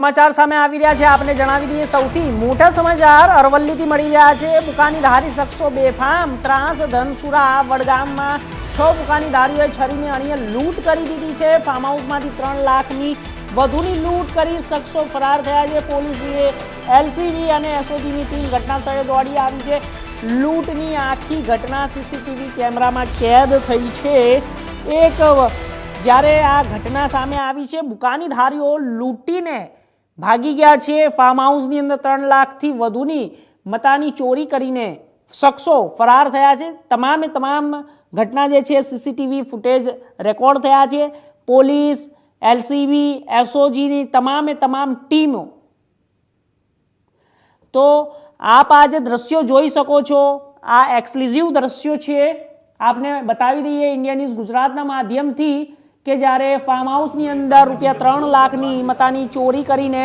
સમાચાર સામે આવી રહ્યા છે. આપને જણાવી દઈએ, સૌથી મોટા સમાચાર અરવલ્લીથી મળી રહ્યા છે. બુકાની ધારી શખ્સો બેફામ, ત્રાસ, ધનસુરા વડગામમાં છ બુકાની ધારીઓએ છરીને અણીએ લૂંટ કરી દીધી છે. ફાર્મ હાઉસમાંથી ત્રણ લાખની વધુની લૂંટ કરી શખ્સો ફરાર થયા છે. પોલીસે એલસીબી અને એસઓજીની ટીમ ઘટના સ્થળે દોડી આવી છે. લૂંટની આખી ઘટના સીસીટીવી કેમેરામાં કેદ થઈ છે. એક, જ્યારે આ ઘટના સામે આવી છે, બુકાની ધારીઓ લૂંટીને ભાગી ગયા છે. ફાર્મ હાઉસની અંદર ત્રણ લાખથી વધુની મતાની ચોરી કરીને શખ્સો ફરાર થયા છે. તમામે તમામ ઘટના જે છે, સીસીટીવી ફૂટેજ રેકોર્ડ થયા છે. પોલીસ, એલસીબી, એસઓજીની તમામે તમામ ટીમો. તો આપ આ જે દ્રશ્યો જોઈ શકો છો, આ એક્સક્લુઝિવ દ્રશ્યો છે. આપને બતાવી દઈએ, ઇન્ડિયા ન્યૂઝ ગુજરાતના માધ્યમથી કે જ્યારે ફાર્મ હાઉસની અંદર રૂપિયા ત્રણ લાખની મતાની ચોરી કરીને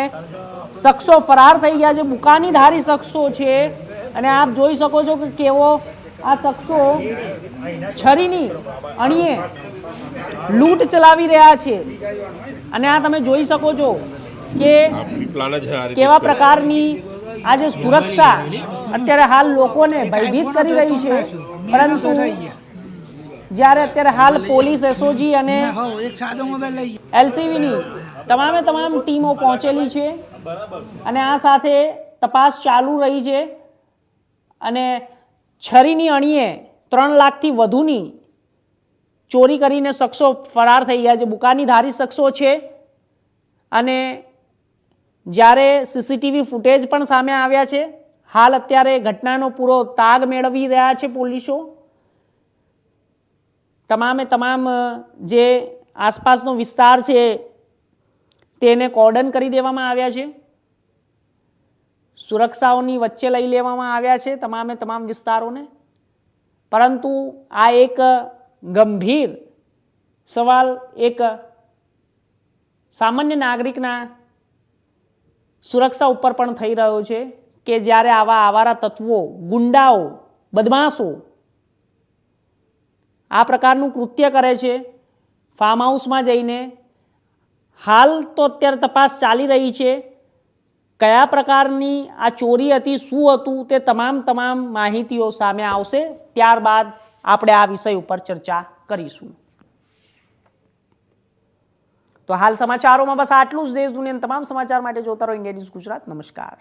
શખ્સો ફરાર થઈ ગયા છે બુકાની ધારી શખ્સો છે અને આપ જોઈ શકો છો કે કેવો આ શખ્સો છરીની અણીએ લૂંટ ચલાવી રહ્યા છે. અને આ તમે જોઈ શકો છો કે કેવા પ્રકારની આ જે સુરક્ષા અત્યારે હાલ લોકોને ભયભીત કરી રહી છે પરંતુ જ્યારે અત્યારે હાલ પોલીસ એસઓજી અને એલસીબીની તમામે તમામ ટીમો પહોંચેલી છે. અને આ સાથે તપાસ ચાલુ રહી છે. અને છરીની અણીએ ત્રણ લાખથી વધુની ચોરી કરીને શખ્સો ફરાર થઈ ગયા છે. બુકાની ધારી શખ્સો છે. અને જ્યારે સીસીટીવી ફૂટેજ પણ સામે આવ્યા છે. હાલ અત્યારે ઘટનાનો પૂરો તાગ મેળવી રહ્યા છે પોલીસો. તમામે તમામ જે આસપાસનો વિસ્તાર છે, તેને કોર્ડન કરી દેવામાં આવ્યા છે. સુરક્ષાઓની વચ્ચે લઈ લેવામાં આવ્યા છે તમામે તમામ વિસ્તારોને. પરંતુ આ એક ગંભીર સવાલ, એક સામાન્ય નાગરિકના સુરક્ષા ઉપર પણ થઈ રહ્યો છે કે જ્યારે આવા આવારા તત્વો, ગુંડાઓ, બદમાશો આ પ્રકારનું કૃત્ય કરે છે. ફાર્મ હાઉસમાં જઈને હાલ તો અત્યારે તપાસ ચાલી રહી છે. કયા પ્રકારની આ ચોરી હતી, શું હતું, તે તમામ તમામ માહિતીઓ સામે આવશે. ત્યારબાદ આપણે આ વિષય ઉપર ચર્ચા કરીશું. તો હાલ સમાચારોમાં બસ આટલું જ. દેશ દુનિયાના તમામ સમાચાર માટે જોતા રહો. India News Gujarat. નમસ્કાર.